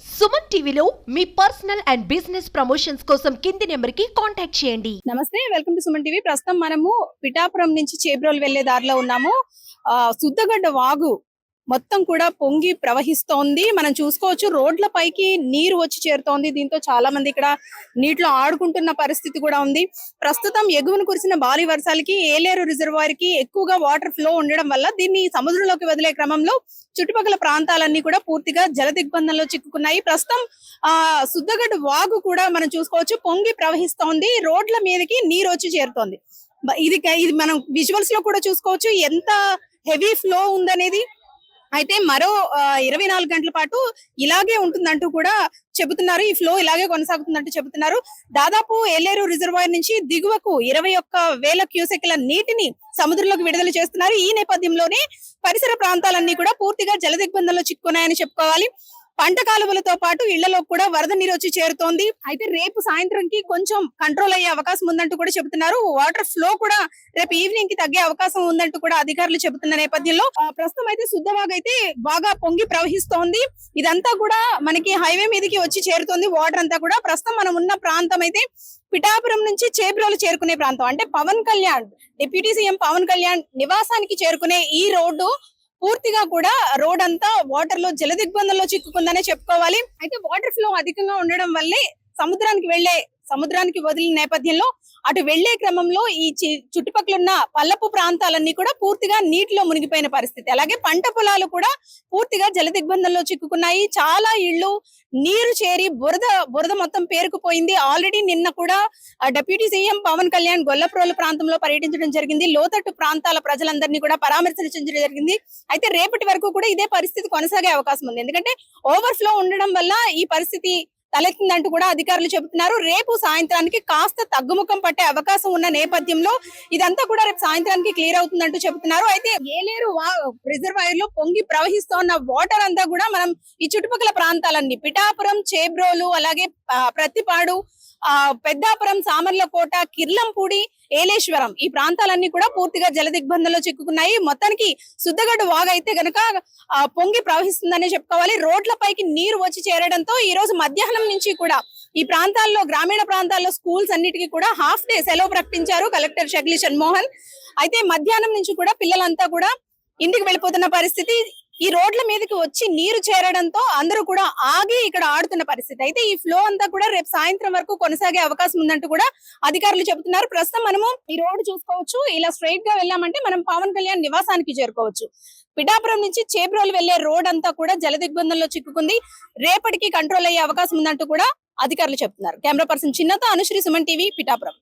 సుమన్ టీవీలో మీ personal and business promotions కోసం కింది నెంబర్కి కాంటాక్ట్ చేయండి. నమస్తే వెల్కమ్ టు సుమన్ టీవీ. ప్రస్తుతం మనము పిఠాపురం నుంచి చేబ్రోల్ వెళ్ళే దారిలో ఉన్నాము. ఆ వాగు మొత్తం కూడా పొంగి ప్రవహిస్తోంది. మనం చూసుకోవచ్చు రోడ్ల పైకి నీరు వచ్చి చేరుతోంది. దీంతో చాలా మంది ఇక్కడ నీటిలో ఆడుకుంటున్న పరిస్థితి కూడా ఉంది. ప్రస్తుతం ఎగువన కురిసిన భారీ వర్షాలకి ఏలేరు రిజర్వాయర్కి ఎక్కువగా వాటర్ ఫ్లో ఉండడం వల్ల దీన్ని సముద్రంలోకి వదిలే క్రమంలో చుట్టుపక్కల ప్రాంతాలన్నీ కూడా పూర్తిగా జల దిగ్బంధంలో చిక్కుకున్నాయి. ప్రస్తుతం ఆ శుద్ధగడ్డ వాగు కూడా మనం చూసుకోవచ్చు పొంగి ప్రవహిస్తోంది. రోడ్ల మీదకి నీరు వచ్చి చేరుతోంది. ఇది ఇది మనం విజువల్స్లో కూడా చూసుకోవచ్చు ఎంత హెవీ ఫ్లో ఉందనేది. అయితే మరో ఇరవై నాలుగు గంటల పాటు ఇలాగే ఉంటుందంటూ కూడా చెబుతున్నారు. ఈ ఫ్లో ఇలాగే కొనసాగుతుందంటూ చెబుతున్నారు. దాదాపు ఏలేరు రిజర్వాయర్ నుంచి దిగువకు ఇరవై ఒక్క వేల క్యూసెక్ల నీటిని సముద్రంలోకి విడుదల చేస్తున్నారు. ఈ నేపథ్యంలోనే పరిసర ప్రాంతాలన్నీ కూడా పూర్తిగా జల దిగ్బంధంలో చిక్కున్నాయని చెప్పుకోవాలి. పంట కాలువలతో పాటు ఇళ్ళలో కూడా వరద నీరు వచ్చి చేరుతోంది. అయితే రేపు సాయంత్రంకి కొంచెం కంట్రోల్ అయ్యే అవకాశం ఉందంటూ కూడా చెబుతున్నారు. వాటర్ ఫ్లో కూడా రేపు ఈవినింగ్కి తగ్గే అవకాశం ఉందంటూ కూడా అధికారులు చెబుతున్న నేపథ్యంలో ప్రస్తుతం అయితే శుద్ధవాగ్ అయితే బాగా పొంగి ప్రవహిస్తోంది. ఇదంతా కూడా మనకి హైవే మీదకి వచ్చి చేరుతోంది. వాటర్ అంతా కూడా ప్రస్తుతం మనం ఉన్న ప్రాంతం అయితే పిఠాపురం నుంచి చేబ్రోలు చేరుకునే ప్రాంతం. అంటే పవన్ కళ్యాణ్ డిప్యూటీ సీఎం పవన్ కళ్యాణ్ నివాసానికి చేరుకునే ఈ రోడ్డు పూర్తిగా కూడా రోడ్ అంతా వాటర్లో జల దిగ్బంధంలో చిక్కుకుందనే చెప్పుకోవాలి. అయితే వాటర్ ఫ్లో అధికంగా ఉండడం వల్లే సముద్రానికి వెళ్ళే సముద్రానికి వదిలిన నేపథ్యంలో అటు వెళ్ళే క్రమంలో ఈ చుట్టుపక్కల ఉన్న పల్లపు ప్రాంతాలన్నీ కూడా పూర్తిగా నీటిలో మునిగిపోయిన పరిస్థితి. అలాగే పంట పొలాలు కూడా పూర్తిగా జల దిగ్బంధంలో చిక్కుకున్నాయి. చాలా ఇళ్ళు నీరు చేరి బురద బురద మొత్తం పేరుకుపోయింది. ఆల్రెడీ నిన్న కూడా డిప్యూటీ సీఎం పవన్ కళ్యాణ్ గొల్లప్రోలు ప్రాంతంలో పర్యటించడం జరిగింది. లోతట్టు ప్రాంతాల ప్రజలందరినీ కూడా పరామర్శించడం జరిగింది. అయితే రేపటి వరకు కూడా ఇదే పరిస్థితి కొనసాగే అవకాశం ఉంది. ఎందుకంటే ఓవర్ ఫ్లో ఉండడం వల్ల ఈ పరిస్థితి తలెత్తిందంటూ కూడా అధికారులు చెబుతున్నారు. రేపు సాయంత్రానికి కాస్త తగ్గుముఖం పట్టే అవకాశం ఉన్న నేపథ్యంలో ఇదంతా కూడా రేపు సాయంత్రానికి క్లియర్ అవుతుందంటూ చెబుతున్నారు. అయితే ఏలేరు రిజర్వాయర్లో పొంగి ప్రవహిస్తోన్న వాటర్ అంతా కూడా మనం ఈ చుట్టుపక్కల ప్రాంతాలన్నీ పిఠాపురం చేబ్రోలు అలాగే ప్రతిపాడు ఆ పెద్దాపురం సామర్లకోట కిర్లంపూడి ఏలేశ్వరం. ఈ ప్రాంతాలన్నీ కూడా పూర్తిగా జల దిగ్బంధంలో చిక్కుకున్నాయి. మొత్తానికి శుద్ధగడ్డ వాగు అయితే గనక పొంగి ప్రవహిస్తుందనే చెప్పుకోవాలి. రోడ్లపైకి నీరు వచ్చి చేరడంతో ఈ రోజు మధ్యాహ్నం నుంచి కూడా ఈ ప్రాంతాల్లో గ్రామీణ ప్రాంతాల్లో స్కూల్స్ అన్నిటికీ కూడా హాఫ్ డే సెలవు ప్రకటించారు కలెక్టర్ షగ్లి షణ్మోహన్. అయితే మధ్యాహ్నం నుంచి కూడా పిల్లలంతా కూడా ఇంటికి వెళ్ళిపోతున్న పరిస్థితి. ఈ రోడ్ల మీదకి వచ్చి నీరు చేరడంతో అందరూ కూడా ఆగి ఇక్కడ ఆడుతున్న పరిస్థితి. అయితే ఈ ఫ్లో అంతా కూడా రేపు సాయంత్రం వరకు కొనసాగే అవకాశం ఉందంటూ కూడా అధికారులు చెబుతున్నారు. ప్రస్తుతం మనము ఈ రోడ్డు చూసుకోవచ్చు. ఇలా స్ట్రైట్గా వెళ్ళామంటే మనం పవన్ కళ్యాణ్ నివాసానికి చేరుకోవచ్చు. పిఠాపురం నుంచి చేబ్రోలు వెళ్ళే రోడ్ అంతా కూడా జల దిగ్బంధంలో చిక్కుకుంది. రేపటికి కంట్రోల్ అయ్యే అవకాశం ఉందంటూ కూడా అధికారులు చెప్తున్నారు కెమెరా పర్సన్ చిన్నతో అనుశ్రీ సుమన్ టీవీ పిఠాపురం.